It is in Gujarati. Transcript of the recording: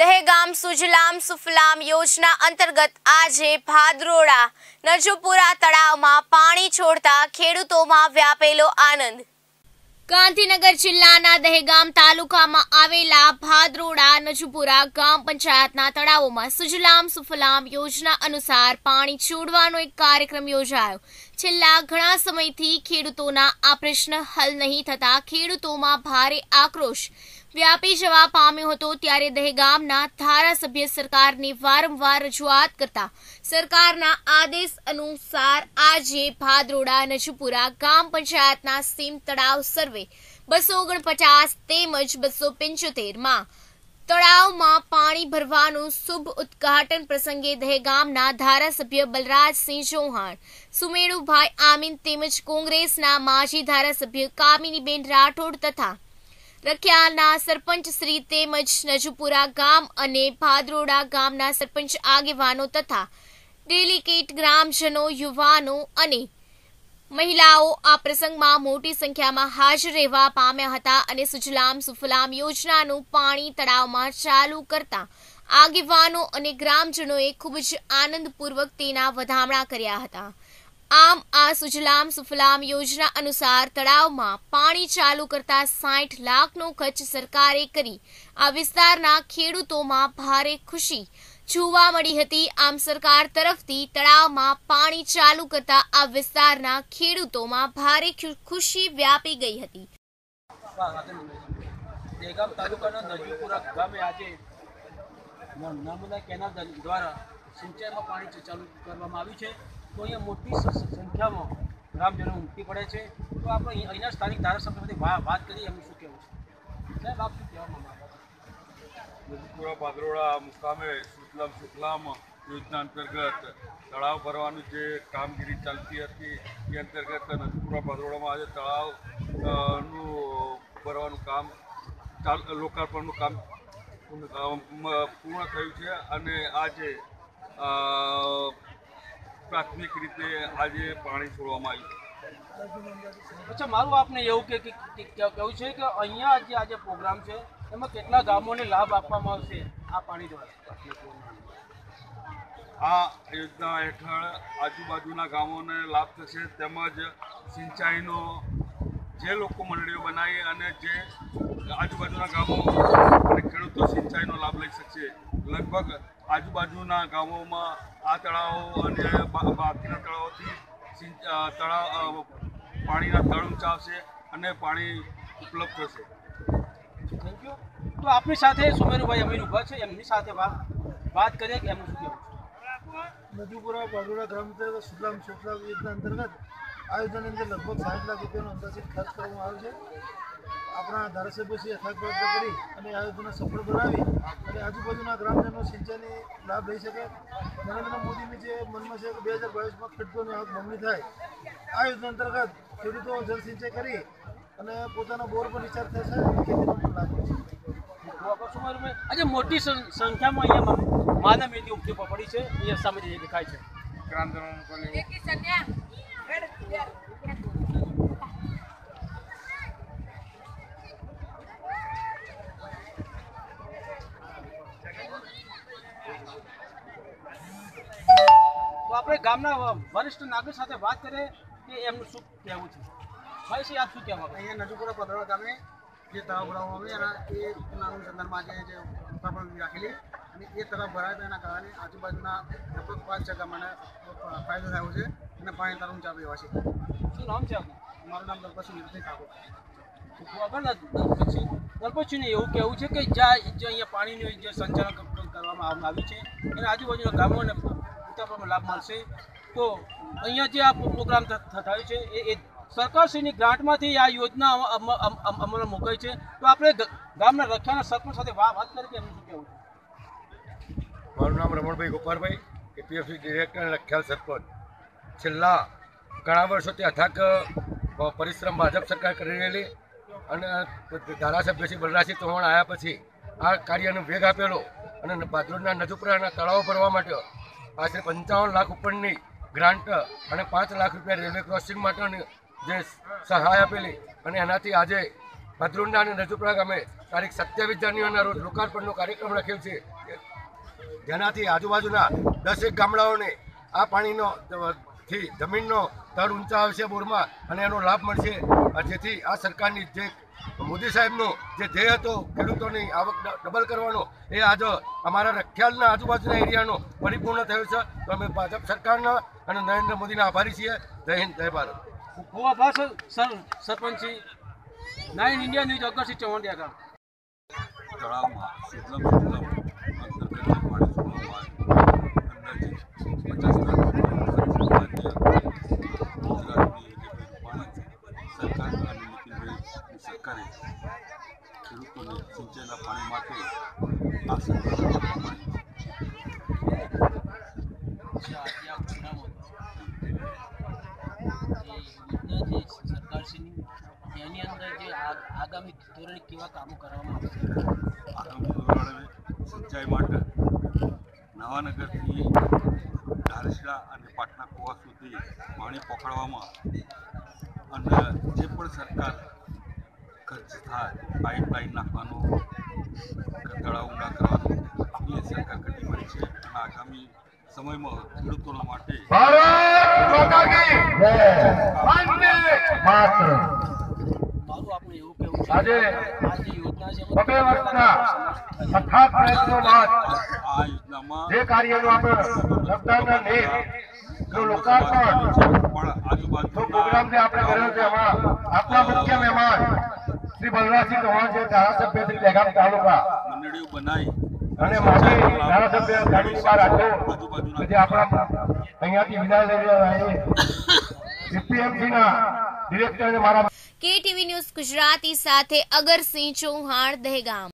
દહેગામ, સુજલામ, સુફલામ યોજના અંતર્ગત આજે ભાદરોડા, નજુપુરા તળાવમાં પાણી છોડતા ખેડૂતોમાં વ્યાપેલો આનંદ. ગાંધીનગર જિલ્લાના દહેગામ તાલુકામાં આવેલા ભાદરોડા, નજુપુરા ગામ પંચાયતના તળાવોમાં સુજલામ, સુફલામ યોજના અનુસાર પાણી છોડવાનો એક કાર્યક્રમ યોજાયો. છેલ્લા ઘણા સમયથી ખેડૂતોના આ પ્રશ્ન હલ નહીં થતા ખેડૂતોમાં ભારે આક્રોશ. વ્યાપી જવા પામ્યો હતો ત્યારે દહેગામના ધારાસભ્ય સરકારને વારંવાર રજૂઆત કરતા સરકારના આદેશ અનુસાર આજે ભાદરોડા નજુપુરા ગામ પંચાયતના સીમ તળાવ સર્વે બસો ઓગણપચાસ તેમજ બસો પંચોતેરમાં તળાવમાં પાણી ભરવાનું શુભ ઉદ્ઘાટન પ્રસંગે દહેગામના ધારાસભ્ય બલરાજસિંહ ચૌહાણ, સુમેળુભાઈ આમીન તેમજ કોંગ્રેસના માજી ધારાસભ્ય કામિનીબેન રાઠોડ તથા રખિયાના સરપંચ શ્રી તેમજ નજુપુરા ગામ અને ભાદરોડા ગામના સરપંચ આગેવાનો તથા ડેલિકેટ ગ્રામજનો, યુવાનો અને મહિલાઓ આ પ્રસંગમાં મોટી સંખ્યામાં હાજર રહેવા પામ્યા હતા અને સુજલામ સુફલામ યોજનાનું પાણી તળાવમાં ચાલુ કરતા આગેવાનો અને ગ્રામજનોએ ખૂબ જ આનંદપૂર્વક તેના વધામણા કર્યા હતા. આમ, આ સુજલામ સુફલામ યોજના અનુસાર તળાવમાં પાણી ચાલુ કરતા સાઠ લાખનો ખર્ચ સરકારે કરી. આ વિસ્તારના ખેડૂતોમાં ભારે ખુશી જોવા મળી હતી. આમ સરકાર તરફથી તળાવમાં પાણી ચાલુ કરતા આ વિસ્તારના ખેડૂતોમાં ભારે ખુશી વ્યાપી ગઈ હતી. કરવામાં આવ્યું છે. તો મોટી સંખ્યામાં ગ્રામજનો પડે છે. તો આપણે અહીં- અહીંના સ્થાનિક ધારાસભ્ય વાત કરી, એમનું સાહેબ, આપ શું કહેવા માંગો છો? નદીપુરા ભાદરોડા મુકામે સુજલામ સુફલામ યોજના અંતર્ગત તળાવ ભરવાની જે કામગીરી ચાલતી હતી, એ અંતર્ગત નદીપુરા ભાદરોડામાં આજે તળાવનું ભરવાનું કામ લોકાર્પણનું કામ પૂર્ણ થયું છે અને આજે પ્રાથમિક રીતે આજે પાણી છોડવામાં આવ્યું અચ્છા, મારું આપને એવું કે, કે- કે- કે- કહેવું છે કે અહીંયા જે આજે પ્રોગ્રામ છે એમાં કેટલા ગામોને લાભ આપવામાં આવશે આ પાણી દ્વારા? આ યોજના હેઠળ આજુબાજુના ગામોને લાભ થશે, તેમજ સિંચાઈનો જે લોકો મંડળીઓ બનાવી અને જે આજુબાજુના ગામો અને ખેડૂતો સિંચાઈનો લાભ લઈ શકશે. લગભગ આજુબાજુના ગામોમાં આ તળાવો અને બાકીના તળાવોથી તળાવ પાણીના તળ ઊંચા અને પાણી ઉપલબ્ધ થશે. થેન્ક યુ તો આપની સાથે સુમેરુભાઈ અમીર ઊભા છે, એમની સાથે વાત વાત કરીએ કે એમનું શું કહેવું નદીપુરા બારોડા ગ્રામ પંચાયત સુજલામ સુખલા યોજના અંતર્ગત આ અંદર લગભગ સાઠ લાખ રૂપિયાનો અંદાજિત ખર્ચ કરવામાં આવ્યો છે. આપણા ધારાસભ્યશ્રી અથાગ પ્રયત્ન કરી અને આ યોજના સફળ બનાવી અને આજુબાજુના ગ્રામજનો સિંચાઈની લાભ લઈ શકે. નરેન્દ્ર મોદીની જે મનમાં છે કે બે હજાર બાવીસમાં ખેડૂતોની આવક બમણી થાય. આ યોજના અંતર્ગત ખેડૂતો જળસિંચાઈ કરી અને પોતાના બોર પર રિચાર્જ થશે અને ખેતીનો પણ આજે મોટી સંખ્યામાં અહીંયા માનવ મેદી ઉપજી પડી છે, અહીંયા સામે જે દેખાય છે. તો આપણે ગામના વરિષ્ઠ નાગરિક સાથે વાત કરીએ કે એમનું શું કહેવું છે? ભાઈ શ્રી આપ શું કહેવા અહીંયા નજુપુરા પધરાળા ગામે જે તળાવ ભરાવવામાં આવે એના એ નાનું સંદર્ભમાં આજે જે ઉત્પાદન રાખેલી અને એ તળાવ ભરાય એના કારણે આજુબાજુના લગભગ પાંચ જગ્યા ગામને ફાયદો થયો છે અને પાણી તરફ ઊંચા એવા છે શું નામ છે આપનું? મારું નામ દલપતસિંહ નિરસિંહ ઠાકોર. દલપતસિંહ દલપતસિંહને એવું કહેવું છે કે જ્યાં જે અહીંયા પાણીનું જે સંચાલન કરવામાં આવ- આવ્યું છે એના આજુબાજુના ગામોને પૂરતા પ્રમાણમાં લાભ મળશે. તો અહીંયા જે આ પ્રોગ્રામ થયો છે એ સરકારશ્રીની ગ્રાન્ટમાંથી આ યોજના અમ- અમ- અમ- અમ- અમલમાં મુકાઈ છે. તો આપણે ગામના રખ્યાના સરપંચ સાથે વાત કરી કે એમનું શું કહેવું મારું નામ રમણભાઈ ગોપાલભાઈ એપીએફસી ડિરેક્ટર રખ્યાલ સરપંચ. છેલ્લા ઘણા વર્ષોથી અથાક પરિશ્રમ ભાજપ સરકાર કરી રહેલી અને ધારાસભ્ય શ્રી બલરાજસિંહ ચૌહાણ આવ્યા પછી આ કાર્યનો વેગ આપેલો અને ભાદરોડના નજુપરાના તળાવો ભરવા માટે આશરે પંચાવન લાખ ઉપરની ગ્રાન્ટ અને પાંચ લાખ રૂપિયા રેલવે ક્રોસિંગ માટેની જે સહાય આપેલી અને એનાથી આજે ભદ્રુંડા અને નજુપરા ગામે તારીખ સત્યાવીસ જાન્યુઆરીના રોજ લોકાર્પણનો કાર્યક્રમ રાખ્યો છે. જેનાથી આજુબાજુના દસેક ગામડાઓને આ પાણીનો થી જમીનનો તળ ઊંચા આવશે બોરમાં અને એનો લાભ મળશે. જેથી આ સરકારની જે મોદી સાહેબનો જે ધ્યેય હતો ખેડૂતોની આવક ડબલ કરવાનો, એ આજે અમારા રખિયાલના આજુબાજુના એરિયાનો પરિપૂર્ણ થયો છે. તો અમે ભાજપ સરકારના અને નરેન્દ્ર મોદીના આભારી છીએ. જય હિન્દ, જય ભારત. હું આભાર sir sir સરપંચી. Nine India news Agarsinh Chauhan તળાવમાં રૂપાણી સરકાર ખેડૂતોને સિંચાઈના પાણી માટે આ સરકાર આપવામાં આવી છે એની અંદર જે આગામી ધોરણે કેવા કામો કરવામાં આવશે? આગામી ધોરણે સિંચાઈ માટે નવાનગરથી ધારસડા અને પાટણા કુવા સુધી પાણી પકડવામાં અને જે પણ સરકાર ખર્ચ થાય પાઇપલાઇન નાખવાનું તળાવ ઊંડા કરવાનું એ સરકાર પડી છે. અને આગામી સમયમાં ખેડૂતોના માટે ભારત છે આજે બબે વર્ષના અથાગ પ્રયત્નો બાદ જે કાર્યનું આપણે મુખ્ય મહેમાન શ્રી બલરાજસિંહ ચૌહાણ છે, ધારાસભ્ય શ્રી દહેગામ તાલુકા. અને માજી ધારાસભ્ય જે આપણા અહીંયાથી વિદાય લઈ રહ્યા મારા કેટીવી ન્યૂઝ ગુજરાતી સાથે અગરસિંહ ચૌહાણ દહેગામ.